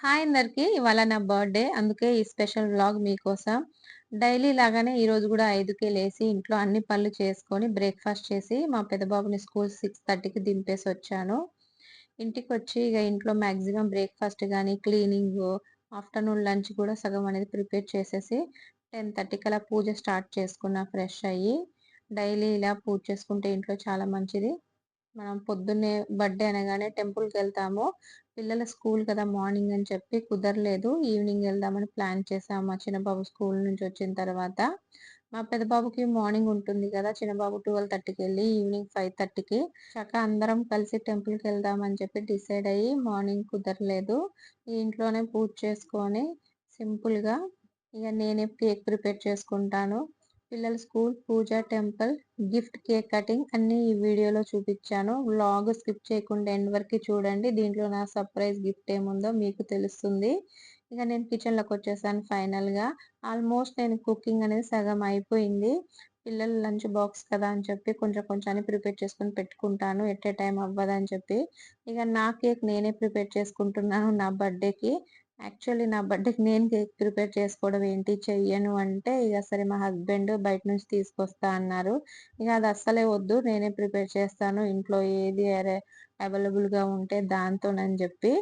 Hi అందరికి ఇవాళ నా బర్త్‌డే. అందుకే ఈ స్పెషల్ వ్లాగ్ మీకోసం. డైలీ లాగానే ఈరోజు కూడా ఐదుకే లేసి ఇంట్లో అన్ని పనులు చేసుకొని బ్రేక్‌ఫాస్ట్ చేసి మా పెద్దబాబుని స్కూల్ సిక్స్ థర్టీకి దింపేసి వచ్చాను ఇంటికి వచ్చి ఇక ఇంట్లో మ్యాక్సిమం బ్రేక్‌ఫాస్ట్ కానీ క్లీనింగ్ ఆఫ్టర్‌నూన్ లంచ్ కూడా సగం అనేది ప్రిపేర్ చేసేసి టెన్ థర్టీకి అలా పూజ స్టార్ట్ చేసుకున్నా ఫ్రెష్ అయ్యి. డైలీ ఇలా పూజ చేసుకుంటే ఇంట్లో చాలా మంచిది. మనం పొద్దున్నే బర్త్‌డే అనగానే టెంపుల్కి వెళ్తాము పిల్లల స్కూల్ కదా మార్నింగ్ అని చెప్పి కుదరలేదు. ఈవినింగ్ వెళ్దామని ప్లాన్ చేసాము మా చిన్న బాబు స్కూల్ నుంచి వచ్చిన తర్వాత. మా పెద్ద బాబుకి మార్నింగ్ ఉంటుంది కదా! చిన్నబాబు ట్వెల్వ్ థర్టీకి వెళ్ళి ఈవినింగ్ 5:30కి చక్కగా అందరం కలిసి టెంపుల్కి అని చెప్పి డిసైడ్ అయ్యి మార్నింగ్ కుదరలేదు. ఇంట్లోనే పూజ చేసుకొని సింపుల్‌గా ఇక నేనే కేక్ ప్రిపేర్ చేసుకుంటాను. పిల్లల స్కూల్, పూజ, టెంపుల్, గిఫ్ట్ కేక్ కటింగ్ అన్ని ఈ వీడియోలో చూపించాను వ్లాగ్ స్కిప్ చేయకుండా ఎండ్ వరకు చూడండి. దీంట్లో నా సర్ప్రైజ్ గిఫ్ట్ ఏముందో మీకు తెలుస్తుంది. ఇక నేను కిచెన్‌లోకొచ్చేసాను ఫైనల్‌గా. ఆల్మోస్ట్ నేను కుకింగ్ అనేది సగం అయిపోయింది. పిల్లల లంచ్ బాక్స్ కదా అని చెప్పి కొంచెం కొంచెం ప్రిపేర్ చేసుకొని పెట్టుకుంటాను. ఎట్ ఎ టైం అవ్వదని చెప్పి. ఇక నా కేక్ నేనే ప్రిపేర్ చేసుకుంటున్నాను నా బర్త్‌డేకి. యాక్చువల్లీ నా బర్త్‌డేకి నేను కేక్ ప్రిపేర్ చేసుకోవడం ఏంటి చెయ్యను అంటే, ఇక సరే మా హస్బెండ్ బయట నుంచి తీసుకొస్తా అన్నారు. ఇక అది అస్సలే వద్దు నేనే ప్రిపేర్ చేస్తాను. ఇంట్లో ఏది అవైలబుల్‌గా ఉంటే దాంతోనని చెప్పి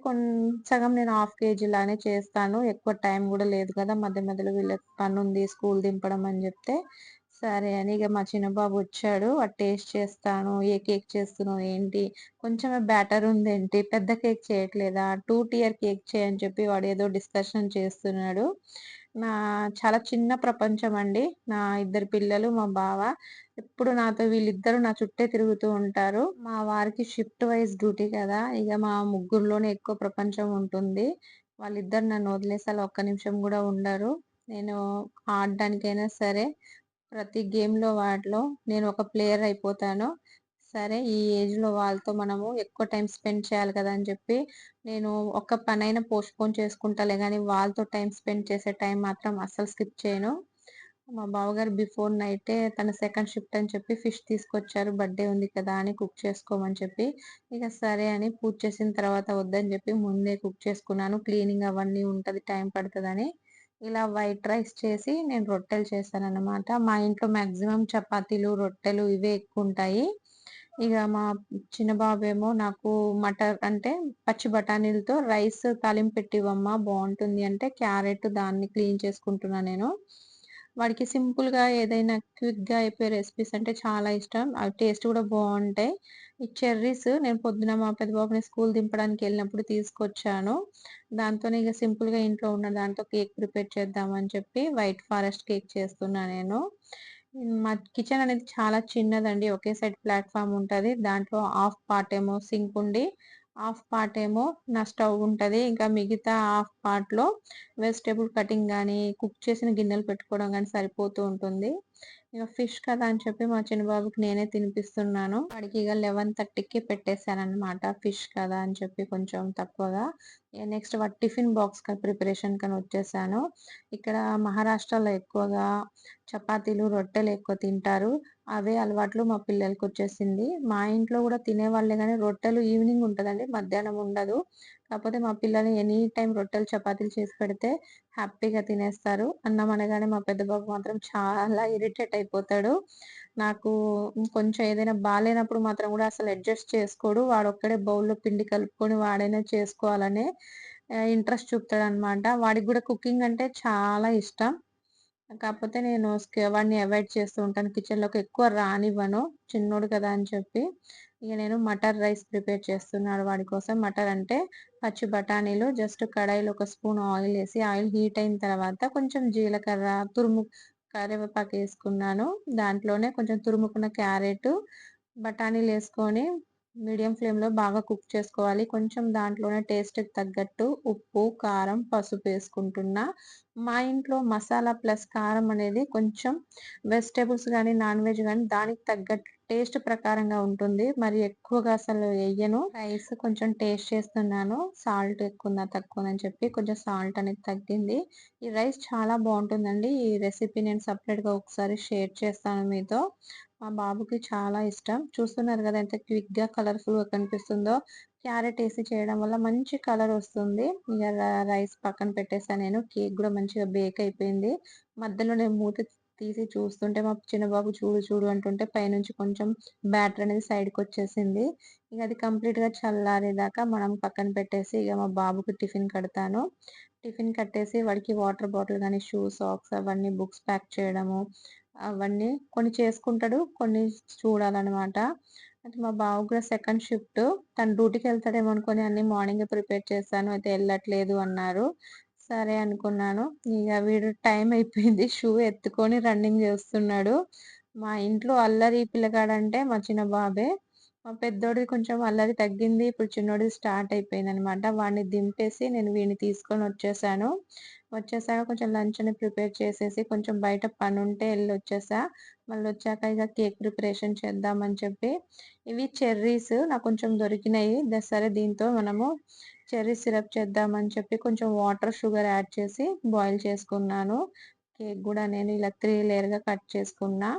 కొంచెం సగం నేను హాఫ్ కేజీలానే చేస్తాను. ఎక్కువ టైం కూడా లేదు కదా! మధ్య మధ్యలో వీళ్ళకి పనుంది స్కూల్ దింపడం అని చెప్తే సరే అని ఇక మా చిన్నబాబు వచ్చాడు. అది టేస్ట్ చేస్తాను. ఏ కేక్ చేస్తున్నావు ఏంటి? కొంచెమే బ్యాటర్ ఉందేంటి? పెద్ద కేక్ చేయట్లేదా? టూ టియర్ కేక్ చేయని చెప్పి వాడు ఏదో డిస్కషన్ చేస్తున్నాడు. నా చాలా చిన్న ప్రపంచం అండి. నా ఇద్దరు పిల్లలు, మా బావ. ఎప్పుడు నాతో వీళ్ళిద్దరూ నా చుట్టే తిరుగుతూ ఉంటారు. మా వారికి షిఫ్ట్ వైస్ డ్యూటీ కదా! ఇక మా ముగ్గురిలోనే ఎక్కువ ప్రపంచం ఉంటుంది. వాళ్ళిద్దరు నన్ను వదిలేసి అలా ఒక్క నిమిషం కూడా ఉండరు. నేను ఆడడానికైనా సరే, ప్రతి గేమ్‌లో వాటిలో నేను ఒక ప్లేయర్ అయిపోతాను. సరే ఈ ఏజ్‌లో వాళ్ళతో మనము ఎక్కువ టైం స్పెండ్ చేయాలి కదా! అని చెప్పి, నేను ఒక్క పనైనా పోస్ట్‌పోన్ చేసుకుంటాలే కానీ వాళ్ళతో టైం స్పెండ్ చేసే టైం మాత్రం అస్సలు స్కిప్ చేయను. మా బావగారు బిఫోర్ నైటే తన సెకండ్ షిఫ్ట్ అని చెప్పి ఫిష్ తీసుకొచ్చారు. బర్త్‌డే ఉంది కదా! అని కుక్ చేసుకోమని చెప్పి, ఇక సరే అని పూజ చేసిన తర్వాత వద్దని చెప్పి ముందే కుక్ చేసుకున్నాను. క్లీనింగ్ అవన్నీ ఉంటుంది టైం పడుతుందని ఇలా వైట్ రైస్ చేసి నేను రొట్టెలు చేశానన్నమాట. మా ఇంట్లో మ్యాక్సిమం చపాతీలు, రొట్టెలు ఇవే ఎక్కువ ఉంటాయి ఇక మా చిన్న బాబేమో నాకు మటర్ అంటే పచ్చి బఠానీలతో రైస్ తాలింపు పెట్టివమ్మా బాగుంటుంది అంటే, క్యారెట్ దాన్ని క్లీన్ చేసుకుంటున్నా నేను. వాడికి సింపుల్‌గా ఏదైనా క్విక్‌గా అయిపోయే రెసిపీస్ అంటే చాలా ఇష్టం. అవి టేస్ట్ కూడా బాగుంటాయి ఈ చెర్రీస్ నేను పొద్దున మా పెద్దబాబుని స్కూల్ దింపడానికి వెళ్ళినప్పుడు తీసుకొచ్చాను. దాంతోనే ఇక సింపుల్‌గా ఇంట్లో ఉన్న దాంతో కేక్ ప్రిపేర్ చేద్దామని చెప్పి వైట్ ఫారెస్ట్ కేక్ చేస్తున్నా నేను. మా కిచెన్ అనేది చాలా చిన్నదండి. ఒకే సైడ్ ప్లాట్ఫామ్ ఉంటుంది దాంట్లో హాఫ్ పార్ట్ ఏమో సింక్ ఉండి, హాఫ్ పార్ట్ ఏమో నా స్టవ్ ఉంటుంది ఇంకా మిగతా హాఫ్ పార్ట్‌లో వెజిటేబుల్ కటింగ్ కానీ కుక్ చేసిన గిన్నెలు పెట్టుకోవడం కానీ సరిపోతూ ఉంటుంది. ఇంకా ఫిష్ కదా అని చెప్పి మా చిన్నబాబుకి నేనే తినిపిస్తున్నాను. వాడికి ఇగ 11:30కి పెట్టేసానన్నమాట. ఫిష్ కదా అని చెప్పి కొంచెం తక్కువగా. నెక్స్ట్ వాటి టిఫిన్ బాక్స్ ప్రిపరేషన్ కానీ వచ్చేసాను. ఇక్కడ మహారాష్ట్రలో ఎక్కువగా చపాతీలు, రొట్టెలు ఎక్కువ తింటారు. అవే అలవాట్లు మా పిల్లలకి వచ్చేసింది మా ఇంట్లో కూడా తినేవాళ్ళే కానీ రొట్టెలు ఈవినింగ్ ఉంటుందండి మధ్యాహ్నం ఉండదు. కాకపోతే మా పిల్లలు ఎనీ టైం రొట్టెలు, చపాతీలు చేసి పెడితే హ్యాపీగా తినేస్తారు. అన్నం అనగానే మా పెద్ద బాబు మాత్రం చాలా ఇరిటేట్ అయిపోతాడు. నాకు కొంచెం ఏదైనా బాగాలేనప్పుడు మాత్రం కూడా అసలు అడ్జస్ట్ చేసుకోడు. వాడు ఒక్కడే బౌల్‌లో పిండి కలుపుకొని వాడైనా చేసుకోవాలనే ఇంట్రెస్ట్ చూపుతాడు అనమాట వాడికి కూడా కుకింగ్ అంటే చాలా ఇష్టం. కాకపోతే నేను వాడిని అవాయిడ్ చేస్తూ ఉంటాను. కిచెన్‌లోకి ఎక్కువ రానివ్వను. చిన్నోడు కదా అని చెప్పి. ఇక నేను మటర్ రైస్ ప్రిపేర్ చేస్తున్నాను వాడి కోసం. మటర్ అంటే పచ్చి బఠానీలు జస్ట్ కడాయిలో ఒక స్పూన్ ఆయిల్ వేసి ఆయిల్ హీట్ అయిన తర్వాత కొంచెం జీలకర్ర, తురుము కరివేపాకేసుకున్నాను. దాంట్లోనే కొంచెం తురుముకున్న క్యారెట్ బఠానీలు వేసుకొని మీడియం ఫ్లేమ్‌లో బాగా కుక్ చేసుకోవాలి. కొంచెం దాంట్లోనే టేస్ట్‌కి తగ్గట్టు ఉప్పు, కారం, పసుపు వేసుకుంటున్నా మా ఇంట్లో మసాలా ప్లస్ కారం అనేది కొంచెం వెజిటేబుల్స్ కానీ నాన్ వెజ్ కానీ దానికి తగ్గట్టు టేస్ట్ ప్రకారంగా ఉంటుంది. మరి ఎక్కువగా అసలు వేయను రైస్ కొంచెం టేస్ట్ చేస్తున్నాను. సాల్ట్ ఎక్కువుందా, తక్కువ అని చెప్పి కొంచెం సాల్ట్ అనేది తగ్గింది. ఈ రైస్ చాలా బాగుంటుందండి ఈ రెసిపీ నేను సపరేట్గా ఒకసారి షేర్ చేస్తాను మీతో. మా బాబుకి చాలా ఇష్టం. చూస్తున్నారు కదా ఎంత క్విక్‌గా, కలర్‌ఫుల్‌గా కనిపిస్తుందో. క్యారెట్ వేసి చేయడం వల్ల మంచి కలర్ వస్తుంది. ఇక రైస్ పక్కన పెట్టేసా నేను. కేక్ కూడా మంచిగా బేక్ అయిపోయింది. మధ్యలో నేను మూత తీసి చూస్తుంటే మా చిన్న బాబు చూడు చూడు అంటుంటే పైనుంచి కొంచెం బ్యాటర్ అనేది సైడ్కి వచ్చేసింది ఇక అది కంప్లీట్‌గా చల్లారేదాకా మనం పక్కన పెట్టేసి ఇక మా బాబుకి టిఫిన్ కడతాను. టిఫిన్ కట్టేసి వాడికి వాటర్ బాటిల్ కానీ షూ, సాక్స్ అవన్నీ బుక్స్ ప్యాక్ చేయడము, అవన్నీ కొన్ని చేసుకుంటాడు. కొన్ని చూడాలన్నమాట అయితే మా బావ కూడా సెకండ్ షిఫ్ట్. తను డ్యూటీకి వెళ్తాడేమో అనుకుని అన్ని మార్నింగ్ ప్రిపేర్ చేశాను. అయితే వెళ్ళట్లేదు అన్నారు. సరే అనుకున్నాను. ఇక వీడు టైం అయిపోయింది. షూ ఎత్తుకొని రన్నింగ్ చేస్తున్నాడు. మా ఇంట్లో అల్లరి పిల్లగాడంటే మా చిన్న బాబే. మా పెద్దోడిది కొంచెం అల్లరి తగ్గింది. ఇప్పుడు చిన్నోడిది స్టార్ట్ అయిపోయింది అనమాట వాడిని దింపేసి నేను వీడిని తీసుకొని వచ్చేసాను వచ్చేసాక కొంచెం లంచ్ అని ప్రిపేర్ చేసేసి కొంచెం బయట పని ఉంటే వెళ్ళి వచ్చేసా మళ్ళీ వచ్చాక ఇక కేక్ ప్రిపరేషన్ చేద్దామని చెప్పి ఇవి చెర్రీస్ నాకు కొంచెం దొరికినాయి. సరే దీంతో మనము చెర్రీ సిరప్ చేద్దామని చెప్పి కొంచెం వాటర్, షుగర్ యాడ్ చేసి బాయిల్ చేసుకున్నాను. కేక్ కూడా నేను ఇలా త్రీ లేయర్‌గా కట్ చేసుకున్నా.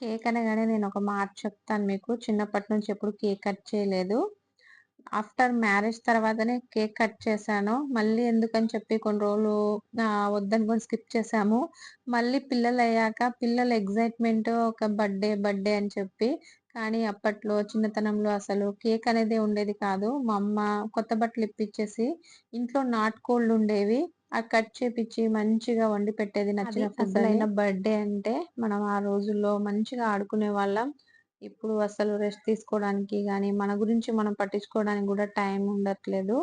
కేక్ అనగానే ఒక మాట చెప్తాను మీకు. చిన్నప్పటి నుంచి ఎప్పుడు కేక్ కట్ చేయలేదు. ఆఫ్టర్ మ్యారేజ్ తర్వాతనే కేక్ కట్ చేశాను. మళ్ళీ ఎందుకని చెప్పి కొన్ని రోజులు వద్దనుకొని స్కిప్ చేశాము. మళ్ళీ పిల్లలయ్యాక పిల్లల ఎక్సైట్‌మెంట్ ఒక బర్త్‌డే, బర్త్‌డే అని చెప్పి కానీ అప్పట్లో చిన్నతనంలో అసలు కేక్ అనేదే ఉండేది కాదు. మా అమ్మ కొత్త బట్టలు ఇప్పిచ్చేసి ఇంట్లో నాటుకోళ్ళుండేవి. అవి కట్ చేపిచ్చి మంచిగా వండి పెట్టేది నచ్చిన ఫుడ్. అసలైన బర్త్‌డే అంటే మనం ఆ రోజుల్లో మంచిగా ఆడుకునేవాళ్ళం. ఇప్పుడు అసలు రెస్ట్ తీసుకోవడానికి కానీ మన గురించి మనం పట్టించుకోవడానికి కూడా టైం ఉండట్లేదు.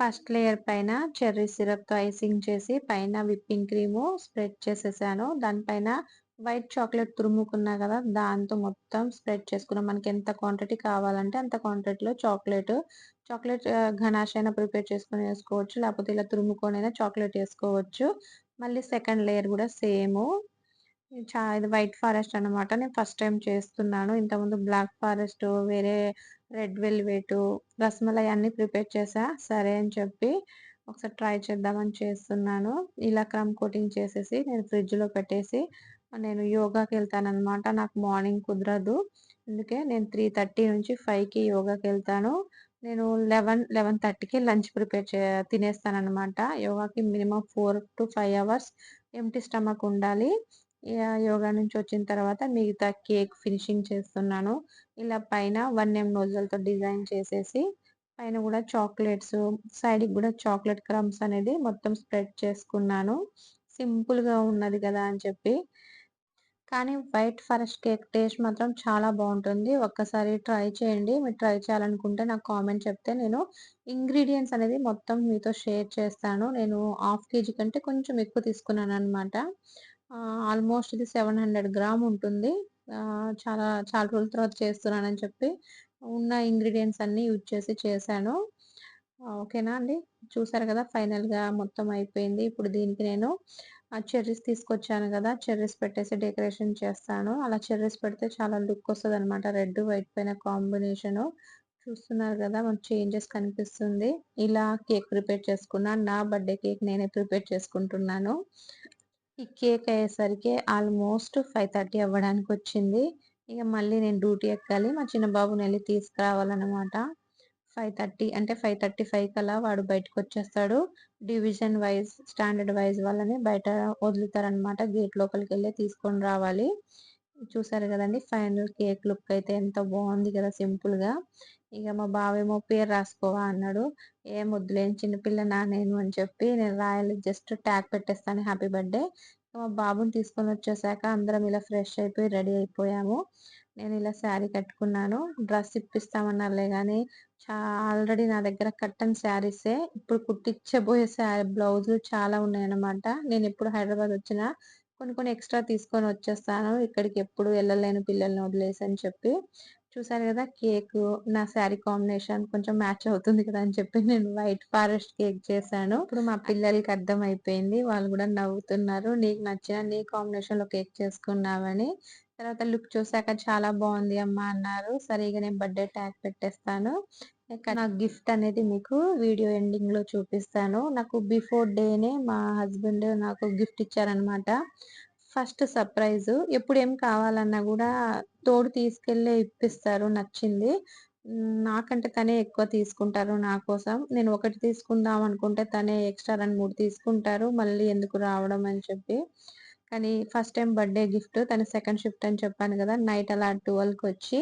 ఫస్ట్ లేయర్ పైన చెర్రీ సిరప్‌తో ఐసింగ్ చేసి పైన విప్పింగ్ క్రీము స్ప్రెడ్ చేసేసాను. దానిపైన వైట్ చాక్లెట్ తురుముకున్నా కదా దాంతో మొత్తం స్ప్రెడ్ చేసుకున్నాం. ఎంత క్వాంటిటీ కావాలంటే అంత క్వాంటిటీలో చాక్లెట్ చాక్లెట్ ఆహ్, అయినా ప్రిపేర్ చేసుకొని వేసుకోవచ్చు లేకపోతే ఇలా తురుముకొనైనా చాక్లెట్ వేసుకోవచ్చు మళ్ళీ సెకండ్ లేయర్ కూడా సేము. చా ఇది వైట్ ఫారెస్ట్ అనమాట నేను ఫస్ట్ టైం చేస్తున్నాను. ఇంతకుముందు బ్లాక్ ఫారెస్ట్, వేరే రెడ్ వెల్వేట్ రసమలై అన్నీ ప్రిపేర్ చేసా సరే అని చెప్పి ఒకసారి ట్రై చేద్దామని చేస్తున్నాను. ఇలా క్రమ్ కోటింగ్ చేసేసి నేను ఫ్రిడ్జ్‌లో పెట్టేసి నేను యోగాకి వెళ్తాను అనమాట నాకు మార్నింగ్ కుదరదు. అందుకే నేను 3:30 నుంచి ఫైవ్కి యోగాకి వెళ్తాను నేను 11, 11:30కి లంచ్ ప్రిపేర్ చే తినేస్తాననమాట. యోగాకి minimum four to five hours empty stomach ఉండాలి. యోగా నుంచి వచ్చిన తర్వాత మిగతా కేక్ ఫినిషింగ్ చేస్తున్నాను. ఇలా పైన వన్ ఎం నోజల్‌తో డిజైన్ చేసేసి పైన కూడా చాక్లెట్స్ సైడ్‌కి కూడా చాక్లెట్ క్రమ్స్ అనేది మొత్తం స్ప్రెడ్ చేసుకున్నాను. సింపుల్‌గా ఉన్నది కదా అని చెప్పి. కానీ వైట్ ఫారెస్ట్ కేక్ టేస్ట్ మాత్రం చాలా బాగుంటుంది ఒక్కసారి ట్రై చేయండి. మీరు ట్రై చేయాలనుకుంటే నాకు కామెంట్ చెప్తే నేను ఇంగ్రీడియంట్స్ అనేది మొత్తం మీతో షేర్ చేస్తాను. నేను హాఫ్ కేజీ కంటే కొంచెం ఎక్కువ తీసుకున్నాను అనమాట ఆల్మోస్ట్ ఇది 700 గ్రామ్ ఉంటుంది. చాలా చాలా రోజుల తర్వాత చేస్తున్నానని చెప్పి ఉన్న ఇంగ్రీడియంట్స్ అన్నీ యూజ్ చేసి చేశాను. ఓకేనా అండి? చూసారు కదా ఫైనల్‌గా మొత్తం అయిపోయింది. ఇప్పుడు దీనికి నేను ఆ చెర్రీస్ తీసుకొచ్చాను కదా చెర్రీస్ పెట్టేసి డెకరేషన్ చేస్తాను. అలా చెర్రీస్ పెడితే చాలా లుక్ వస్తుంది అనమాట రెడ్, వైట్ పైన కాంబినేషను. చూస్తున్నారు కదా మనకు చేంజెస్ కనిపిస్తుంది. ఇలా కేక్ ప్రిపేర్ చేసుకున్నాను నా బర్త్‌డే కేక్ నేనే ప్రిపేర్ చేసుకుంటున్నాను. ఈ కేక్ అయ్యేసరికి ఆల్మోస్ట్ ఫైవ్ థర్టీ అవ్వడానికి వచ్చింది ఇక మళ్ళీ నేను డ్యూటీ ఎక్కాలి. మా చిన్న బాబుని వెళ్ళి తీసుకురావాలన్నమాట ఫైవ్ థర్టీ అంటే 5:35 కల్లా వాడు బయటకొచ్చేస్తాడు. డివిజన్ వైస్, స్టాండర్డ్ వైస్ వాళ్ళని బయట వదులుతారనమాట. గేట్ లోపలికి వెళ్ళి తీసుకొని రావాలి. చూసారు కదండి ఫైనల్ కేక్ లుక్ అయితే ఎంత బాగుంది కదా సింపుల్‌గా. ఇక మా బావేమో పేరు రాసుకోవా అన్నాడు. ఏం వద్దులేని చిన్నపిల్ల నా నేను అని చెప్పి నేను రాయలేదు. జస్ట్ ట్యాగ్ పెట్టేస్తాను హ్యాపీ బర్త్‌డే. మా బాబుని తీసుకొని వచ్చేసాక అందరం ఇలా ఫ్రెష్ అయిపోయి రెడీ అయిపోయాము. నేను ఇలా శారీ కట్టుకున్నాను. డ్రెస్ ఇప్పిస్తామన్నారులే కానీ చా ఆల్రెడీ నా దగ్గర కట్టన్ శారీసే. ఇప్పుడు కుట్టించబోయే శారీ బ్లౌజులు చాలా ఉన్నాయన్నమాట. నేనెప్పుడు హైదరాబాద్ వచ్చినా కొన్ని కొన్ని ఎక్స్‌ట్రా తీసుకొని వచ్చేస్తాను. ఇక్కడికి ఎప్పుడు వెళ్ళలేను పిల్లల్ని వదిలేసి అని చెప్పి. చూసారు కదా కేకు నా శారీ కాంబినేషన్ కొంచెం మ్యాచ్ అవుతుంది కదా! అని చెప్పి నేను వైట్ ఫారెస్ట్ కేక్ చేశాను. ఇప్పుడు మా పిల్లలకి అర్థం అయిపోయింది వాళ్ళు కూడా నవ్వుతున్నారు. నీకు నచ్చిన నీ కాంబినేషన్‌లో కేక్ చేసుకున్నావని. తర్వాత లుక్ చూసాక చాలా బాగుంది అమ్మా అన్నారు. సరే నేను బర్త్‌డే ట్యాగ్ పెట్టేస్తాను. నా గిఫ్ట్ అనేది మీకు వీడియో ఎండింగ్‌లో చూపిస్తాను. నాకు బిఫోర్ డేనే మా హస్బెండ్ నాకు గిఫ్ట్ ఇచ్చారనమాట. ఫస్ట్ సర్ప్రైజ్ ఎప్పుడు ఏం కావాలన్నా కూడా తోడు తీసుకెళ్ళే ఇప్పిస్తారు నచ్చింది. నాకంటే తనే ఎక్కువ తీసుకుంటారు నా కోసం. నేను ఒకటి తీసుకుందాం అనుకుంటే తనే ఎక్స్‌ట్రా 2, 3 తీసుకుంటారు. మళ్ళీ ఎందుకు రావడం అని చెప్పి. కానీ ఫస్ట్ టైం బర్త్‌డే గిఫ్ట్ తన సెకండ్ షిఫ్ట్ అని చెప్పాను కదా నైట్ అలా 12:00కొచ్చి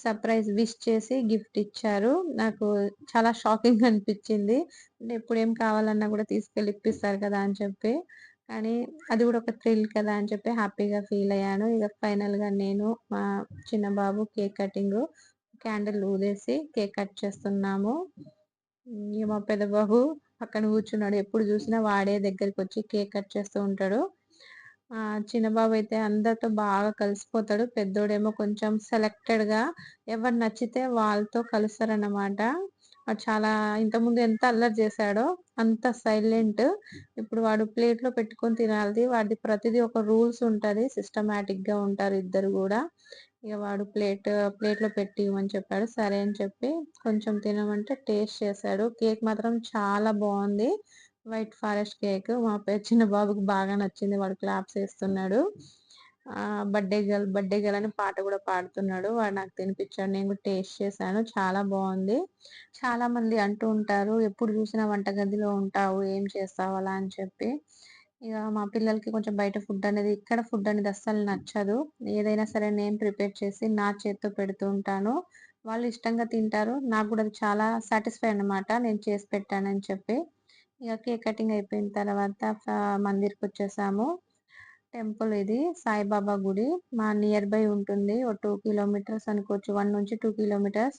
సర్ప్రైజ్ విష్ చేసి గిఫ్ట్ ఇచ్చారు. నాకు చాలా షాకింగ్ అనిపించింది అంటే ఎప్పుడేం కావాలన్నా కూడా తీసుకెళ్ళి ఇప్పిస్తారు కదా! అని చెప్పి. కానీ అది కూడా ఒక థ్రిల్ కదా! అని చెప్పి హ్యాపీగా ఫీల్ అయ్యాను. ఇక ఫైనల్‌గా నేను, మా చిన్న బాబు కేక్ కటింగు, క్యాండిల్ ఊదేసి కేక్ కట్ చేస్తున్నాము. మా పెద్ద బాబు పక్కన కూర్చున్నాడు. ఎప్పుడు చూసినా వాడే దగ్గరికి వచ్చి కేక్ కట్ చేస్తూ ఉంటాడు. చిన్న బాబు అయితే అందరితో బాగా కలిసిపోతాడు. పెద్దోడేమో కొంచెం సెలెక్టెడ్‌గా ఎవరు నచ్చితే వాళ్ళతో కలుస్తారన్నమాట. చాలా ఇంతకుముందు ఎంత అల్లరి చేశాడో అంత సైలెంట్. ఇప్పుడు వాడు ప్లేట్‌లో పెట్టుకొని తినాలి వాడిది ప్రతిదీ ఒక రూల్స్ ఉంటుంది సిస్టమేటిక్గా ఉంటారు ఇద్దరు కూడా ఇక వాడు ప్లేట్ ప్లేట్‌లో పెట్టి ఇవ్వమని చెప్పాడు. సరే అని చెప్పి కొంచెం తినమంటే టేస్ట్ చేశాడు. కేక్ మాత్రం చాలా బాగుంది వైట్ ఫారెస్ట్ కేక్. మా చిన్న బాబుకి బాగా నచ్చింది. వాడు క్లాప్స్ వేస్తున్నాడు బర్త్‌డే గర్ల్, బర్త్‌డే గర్ల్ అని పాట కూడా పాడుతున్నాడు. వాడు నాకు తినిపించాడు నేను కూడా టేస్ట్ చేశాను. చాలా బావుంది. చాలామంది అంటూ ఉంటారు, "ఎప్పుడు చూసినా వంటగదిలో ఉంటావు. ఏం చేస్తావు?" అలా అని చెప్పి. ఇక మా పిల్లలకి కొంచెం బయట ఫుడ్ అనేది ఇక్కడ ఫుడ్ అనేది అస్సలు నచ్చదు. ఏదైనా సరే నేను ప్రిపేర్ చేసి నా చేత్తో పెడుతూ ఉంటాను. వాళ్ళు ఇష్టంగా తింటారు. నాకు కూడా అది చాలా సాటిస్ఫై అనమాట నేను చేసి పెట్టానని చెప్పి. ఇక కేక్ కటింగ్ అయిపోయిన తర్వాత మందిర్కి వచ్చేసాము టెంపుల్ ఇది సాయిబాబా గుడి. మా నియర్ బై ఉంటుంది. ఓ టూ కిలోమీటర్స్ అనుకోవచ్చు. 1-2 కిలోమీటర్స్.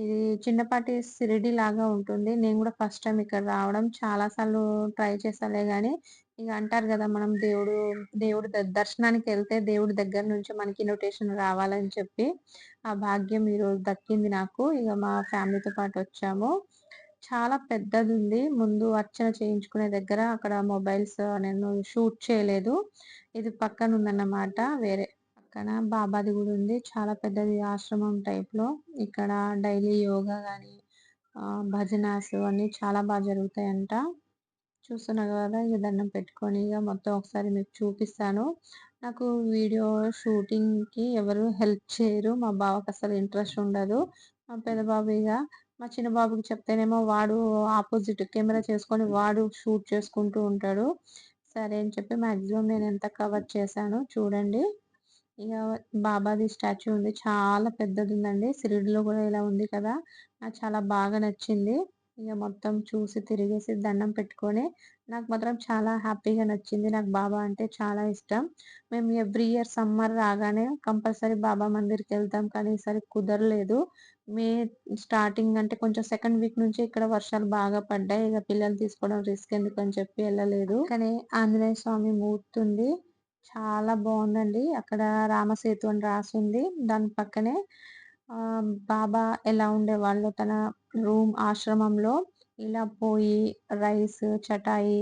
ఇది చిన్నపాటి షిరిడి లాగా ఉంటుంది. నేను కూడా ఫస్ట్ టైం ఇక్కడ రావడం. చాలాసార్లు ట్రై చేసాలే కానీ ఇక అంటారు కదా మనం దేవుడు దేవుడు ద దర్శనానికెళ్తే దేవుడి దగ్గర నుంచి మనకి ఇన్విటేషన్ రావాలని చెప్పి, ఆ భాగ్యం ఈరోజు దక్కింది నాకు. ఇక మా ఫ్యామిలీతో పాటు వచ్చాము చాలా పెద్దది ఉంది ముందు అర్చన చేయించుకునే దగ్గర అక్కడ మొబైల్స్ నేను షూట్ చేయలేదు. ఇది పక్కన ఉందన్నమాట వేరే పక్కన బాబాది కూడా ఉంది. చాలా పెద్దది ఆశ్రమం టైప్‌లో. ఇక్కడ డైలీ యోగా కానీ భజనాస్ అన్నీ చాలా బాగా జరుగుతాయంట. చూస్తున్నారు కదా ఇక దండం పెట్టుకొని ఇక మొత్తం ఒకసారి మీకు చూపిస్తాను. నాకు వీడియో షూటింగ్‌కి ఎవరు హెల్ప్ చేయరు. మా బావకసలు ఇంట్రెస్ట్ ఉండదు. మా పెద్ద బాబు ఇక మా చిన్న బాబుకి చెప్తేనేమో వాడు ఆపోజిట్ కెమెరా చేసుకొని వాడు షూట్ చేసుకుంటూ ఉంటాడు. సరే అని చెప్పి మ్యాగ్జిమమ్ నేను ఎంత కవర్ చేశాను చూడండి. ఇక బాబాది స్టాచ్యూ ఉంది. చాలా పెద్దది ఉందండి సిరిడిలో కూడా ఇలా ఉంది కదా! నాకు చాలా బాగా నచ్చింది. ఇక మొత్తం చూసి తిరిగేసి దండం పెట్టుకొని నాకు మాత్రం చాలా హ్యాపీగా నచ్చింది. నాకు బాబా అంటే చాలా ఇష్టం. మేము ఎవ్రీ ఇయర్ సమ్మర్ రాగానే కంపల్సరీ బాబా మందిర్‌కెళ్తాం. కానీ ఈసారి కుదరలేదు. మే స్టార్టింగ్ అంటే కొంచెం సెకండ్ వీక్ నుంచి ఇక్కడ వర్షాలు బాగా పడ్డాయి. ఇక పిల్లలు తీసుకోవడం రిస్క్ ఎందుకని చెప్పి వెళ్ళలేదు కానీ ఆంజనేయ స్వామి మూర్తుంది. చాలా బాగుందండి అక్కడ రామసేతు అని రాసుంది. దాని పక్కనే బాబా ఎలా ఉండేవాళ్ళు తన రూమ్ ఆశ్రమంలో ఇలా పోయి రైస్, చటాయి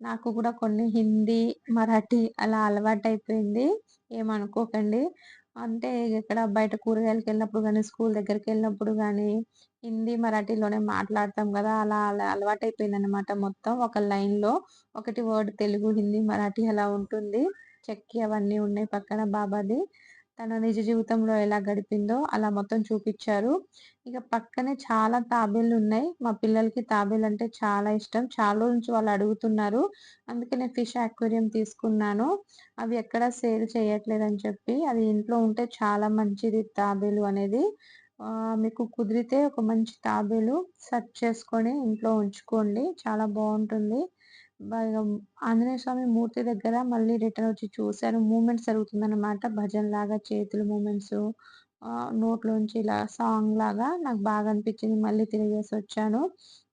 నాకు కూడా కొన్ని హిందీ, మరాఠీ అలా అలవాటైపోయింది ఏమనుకోకండి. అంటే ఇక్కడ బయట కూరగాయలకెళ్ళినప్పుడు గానీ, స్కూల్ దగ్గరికెళ్ళినప్పుడు గానీ, హిందీ, మరాఠీలోనే మాట్లాడతాం గదా! అలా అలా అలవాటయిపోయిందనమాట మొత్తం. ఒక లైన్‌లో ఒకటి వర్డ్ తెలుగు, హిందీ, మరాఠీ అలా ఉంటుంది. చెక్కి అవన్నీ ఉన్నాయి పక్కన బాబాది. తన నిజ జీవితంలో ఎలా గడిపిందో అలా మొత్తం చూపించారు ఇక పక్కనే చాలా తాబేళ్ళున్నాయి. మా పిల్లలకి తాబేలంటే చాలా ఇష్టం. చాలా నుంచి వాళ్ళు అడుగుతున్నారు. అందుకే నేను ఫిష్ అక్వేరియం తీసుకున్నాను. అవి ఎక్కడ సేల్ చేయట్లేదని చెప్పి. అది ఇంట్లో ఉంటే చాలా మంచిది తాబేలు అనేది. మీకు కుదిరితే ఒక మంచి తాబేలు సెర్చ్ చేసుకొని ఇంట్లో ఉంచుకోండి. చాలా బాగుంటుంది ఆంజనేయ స్వామి మూర్తి దగ్గర మళ్ళీ రిటర్న్ వచ్చి చూసాను. మూవ్‌మెంట్స్ జరుగుతుందనమాట. భజనలాగా చేతులు చేతుల మూమెంట్స్ నోట్లోంచి ఇలా సాంగ్ లాగా నాకు బాగా అనిపించింది మళ్ళీ తిరిగేసి వచ్చాను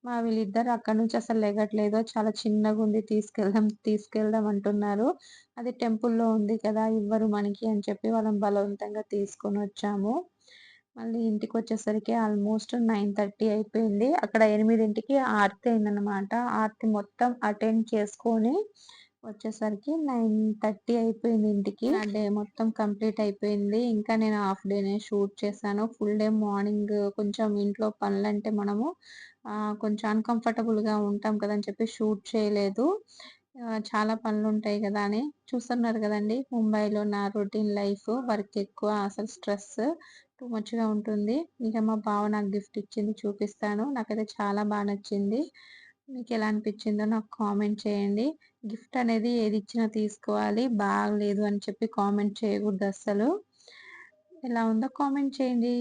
మా వీళ్ళిద్దరు అక్కడ నుంచి అసలు లెగట్లేదు. చాలా చిన్నగా ఉంది తీసుకెళ్దాం, తీసుకెళ్దాం అంటున్నారు. అది టెంపుల్‌లో ఉంది కదా! ఇవ్వరు మనకి అని చెప్పి వాళ్ళని బలవంతంగా తీసుకొని వచ్చాము మళ్ళీ ఇంటికి వచ్చేసరికి ఆల్మోస్ట్ 9:30 అయిపోయింది. అక్కడ ఎనిమిదింటికి ఆర్తి అయిందనమాట. ఆర్తి మొత్తం అటెండ్ చేసుకొని వచ్చేసరికి 9:30 అయిపోయింది ఇంటికి. ఆ డే మొత్తం కంప్లీట్ అయిపోయింది. ఇంకా నేను హాఫ్ డేనే షూట్ చేశాను. ఫుల్ డే మార్నింగ్ కొంచెం ఇంట్లో పనులంటే మనము కొంచెం అన్‌కంఫర్టబుల్‌గా ఉంటాం కదా! అని చెప్పి షూట్ చేయలేదు. చాలా పనులు ఉంటాయి కదా అని చూస్తున్నారు కదండి ముంబైలో నా రొటీన్ లైఫ్ వర్క్ ఎక్కువ అసలు స్ట్రెస్ టూ మచ్‌గా ఉంటుంది. ఇక మా బావ నాకు గిఫ్ట్ ఇచ్చింది చూపిస్తాను. నాకైతే చాలా బాగా నచ్చింది. మీకు ఎలా అనిపించిందో నాకు కామెంట్ చేయండి. గిఫ్ట్ అనేది ఏది ఇచ్చినా తీసుకోవాలి. బాగలేదు అని చెప్పి కామెంట్ చేయకూడదు అస్సలు ఎలా ఉందో కామెంట్ చేయండి.